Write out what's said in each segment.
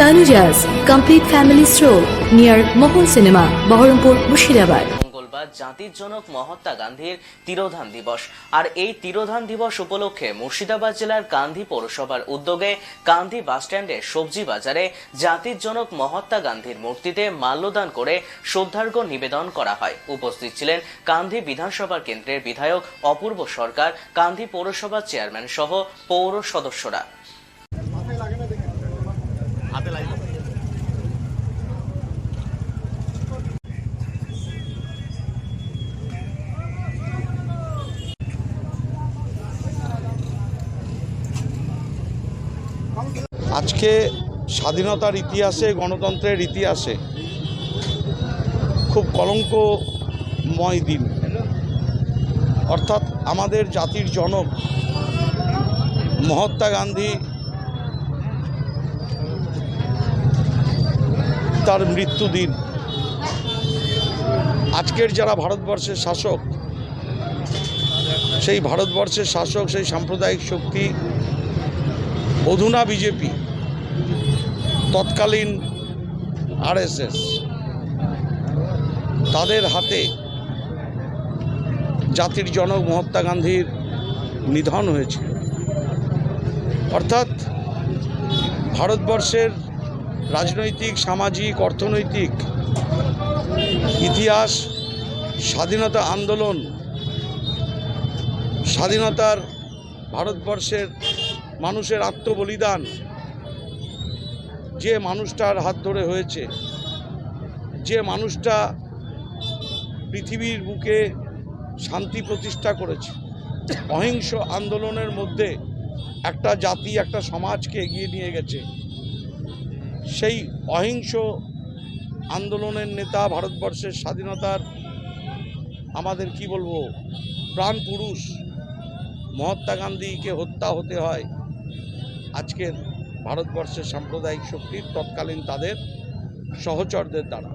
Tanujas Complete Family Stroll near Mohol Cinema, Baharampur, Mushirabad. মঙ্গলবার জাতির জনক মহাত্মা গান্ধীর তিরোধান দিবস। আর এই তিরোধান দিবস উপলক্ষে মুর্শিদাবাদ জেলার কান্ধি পৌরসভার উদ্যোগে কান্ধি বাসস্ট্যান্ডে সবজি বাজারে জাতির জনক মহাত্মা গান্ধীর মূর্তিতে মাল্যদান করে শ্রদ্ধার্ঘ্য নিবেদন করা হয়। উপস্থিত ছিলেন কান্ধি বিধানসভা কেন্দ্রের বিধায়ক অপূর্ব সরকার কান্ধি পৌরসভার চেয়ারম্যান সহ পৌর সদস্যরা। আজকে স্বাধীনতার ইতিহাসে, গণতন্ত্রের ইতিহাসে খুব কলঙ্কময় দিন। অর্থাৎ আমাদের জাতির জনক মহাত্মা গান্ধী তার মৃত্যুদিন আজকের যারা ভারতবর্ষের শাসক, সেই ভারতবর্ষের শাসক, সেই সাম্প্রদায়িক শক্তি অধুনা বিজেপি, তৎকালীন আরএসএস, তাদের হাতে জাতির জনক মহাত্মা গান্ধীর নিধন হয়েছিল অর্থাৎ ভারতবর্ষের রাজনৈতিক, সামাজিক, অর্থনৈতিক ইতিহাস, স্বাধীনতা আন্দোলন, স্বাধীনতার ভারতবর্ষের মানুষের আত্মবলিদান যে মানুষটার হাত ধরে হয়েছে, যে মানুষটা পৃথিবীর বুকে শান্তি প্রতিষ্ঠা করেছে, অহিংস আন্দোলনের মধ্যে একটা জাতি, একটা সমাজকে এগিয়ে নিয়ে গেছে। সেই অহিংস আন্দোলনের নেতা ভারতবর্ষের স্বাধীনতার আমাদের কি বলব, প্রাণ পুরুষ মহাত্মা গান্ধীকে হত্যা হতে হয়। আজকের ভারতবর্ষের সাম্প্রদায়িক শক্তির তৎকালীন তাদের সহচরদের দ্বারা।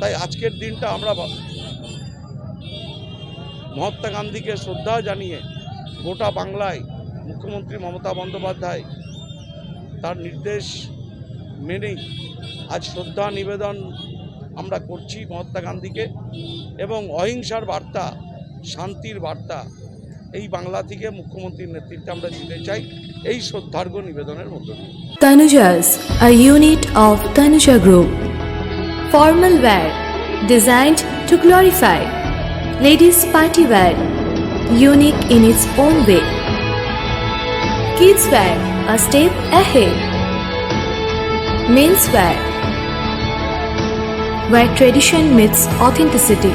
তাই আজকের দিনটা আমরা মহাত্মা গান্ধীকে শ্রদ্ধা জানিয়ে গোটা বাংলায় মুখ্যমন্ত্রী মমতা বন্দ্যোপাধ্যায় তার নির্দেশ মেনেই আজ শ্রদ্ধা নিবেদন আমরা করছি মহাত্মা গান্ধীকে এবং অহিংসার বার্তা, শান্তির বার্তা এই বাংলা থেকে মুখ্যমন্ত্রীর নেতৃত্বে আমরা দিতে চাই এই শ্রদ্ধার্ঘ্য নিবেদনের মধ্য দিয়ে Tanujas, a unit of Tanuja Group. Formal wear designed to glorify. Ladies party wear, unique in its own way. Kids wear, a step ahead. Men's wear, where tradition meets authenticity.